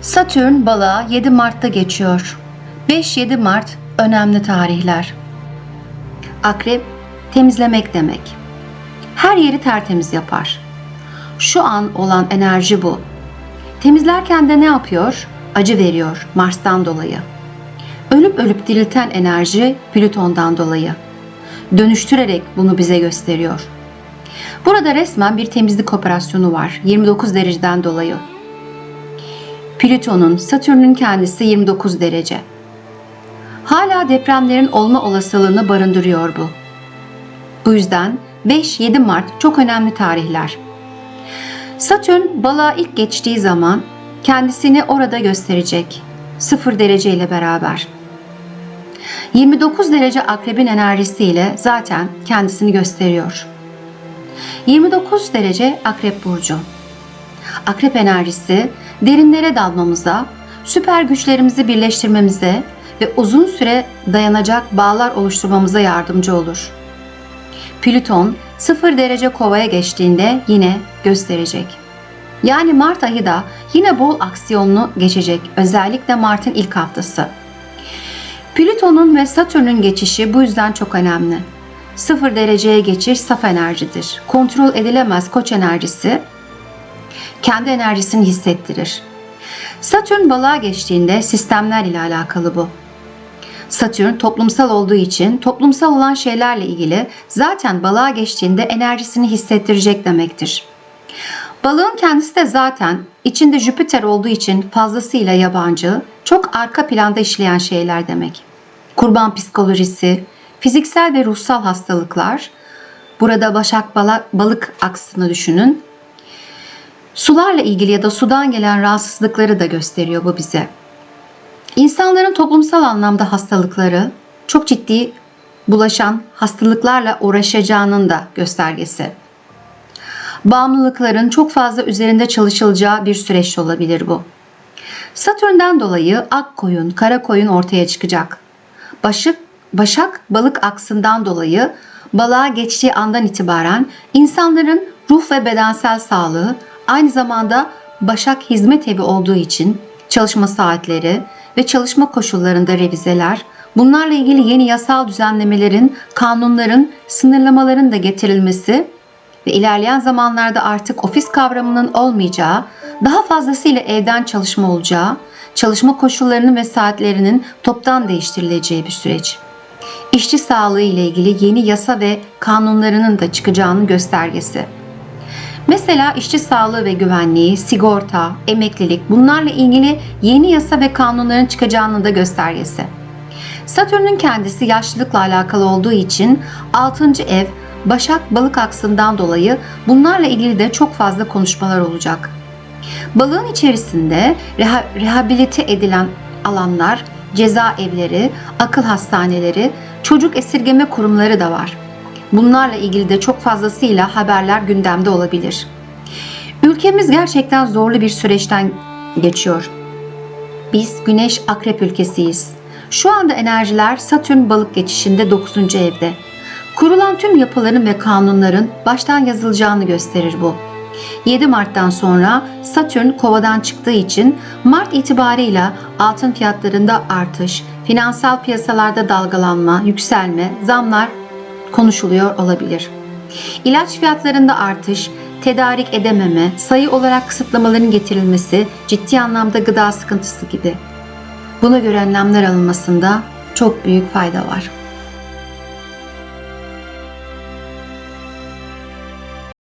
Satürn balığa 7 Mart'ta geçiyor. 5-7 Mart önemli tarihler. Akrep temizlemek demek. Her yeri tertemiz yapar. Şu an olan enerji bu. Temizlerken de ne yapıyor? Acı veriyor Mars'tan dolayı. Ölüp ölüp dirilten enerji Plüton'dan dolayı. Dönüştürerek bunu bize gösteriyor. Burada resmen bir temizlik operasyonu var 29 dereceden dolayı. Plüton'un, Satürn'ün kendisi 29 derece. Hala depremlerin olma olasılığını barındırıyor bu. Bu yüzden 5-7 Mart çok önemli tarihler. Satürn balığa ilk geçtiği zaman kendisini orada gösterecek. 0 derece ile beraber. 29 derece akrebin enerjisiyle zaten kendisini gösteriyor. 29 derece akrep burcu. Akrep enerjisi derinlere dalmamıza, süper güçlerimizi birleştirmemize ve uzun süre dayanacak bağlar oluşturmamıza yardımcı olur. Plüton 0 derece kovaya geçtiğinde yine gösterecek. Yani Mart ayı da yine bol aksiyonlu geçecek. Özellikle Mart'ın ilk haftası. Plüton'un ve Satürn'ün geçişi bu yüzden çok önemli. 0 dereceye geçiş saf enerjidir. Kontrol edilemez koç enerjisi kendi enerjisini hissettirir. Satürn balığa geçtiğinde sistemler ile alakalı bu. Satürn toplumsal olduğu için toplumsal olan şeylerle ilgili zaten balığa geçtiğinde enerjisini hissettirecek demektir. Balığın kendisi de zaten içinde Jüpiter olduğu için fazlasıyla yabancı, çok arka planda işleyen şeyler demek. Kurban psikolojisi, fiziksel ve ruhsal hastalıklar, burada başak balık, aksını düşünün. Sularla ilgili ya da sudan gelen rahatsızlıkları da gösteriyor bu bize. İnsanların toplumsal anlamda hastalıkları çok ciddi bulaşan hastalıklarla uğraşacağının da göstergesi. Bağımlılıkların çok fazla üzerinde çalışılacağı bir süreç olabilir bu. Satürn'den dolayı ak koyun, kara koyun ortaya çıkacak. Başık, başak balık aksından dolayı balığa geçtiği andan itibaren insanların ruh ve bedensel sağlığı aynı zamanda başak hizmet evi olduğu için çalışma saatleri ve çalışma koşullarında revizeler, bunlarla ilgili yeni yasal düzenlemelerin, kanunların, sınırlamaların da getirilmesi ve ilerleyen zamanlarda artık ofis kavramının olmayacağı, daha fazlasıyla evden çalışma olacağı, çalışma koşullarının ve saatlerinin toptan değiştirileceği bir süreç. İşçi sağlığı ile ilgili yeni yasa ve kanunlarının da çıkacağının göstergesi. Mesela işçi sağlığı ve güvenliği, sigorta, emeklilik bunlarla ilgili yeni yasa ve kanunların çıkacağının da göstergesi. Satürn'ün kendisi yaşlılıkla alakalı olduğu için 6. ev Başak balık aksından dolayı bunlarla ilgili de çok fazla konuşmalar olacak. Balığın içerisinde reha- rehabilite edilen alanlar, cezaevleri, akıl hastaneleri, çocuk esirgeme kurumları da var. Bunlarla ilgili de çok fazlasıyla haberler gündemde olabilir. Ülkemiz gerçekten zorlu bir süreçten geçiyor. Biz Güneş Akrep ülkesiyiz. Şu anda enerjiler Satürn balık geçişinde 9. evde. Kurulan tüm yapıların ve kanunların baştan yazılacağını gösterir bu. 7 Mart'tan sonra Satürn kovadan çıktığı için Mart itibarıyla altın fiyatlarında artış, finansal piyasalarda dalgalanma, yükselme, zamlar konuşuluyor olabilir. İlaç fiyatlarında artış, tedarik edememe, sayı olarak kısıtlamaların getirilmesi, ciddi anlamda gıda sıkıntısı gibi. Buna göre önlemler alınmasında çok büyük fayda var.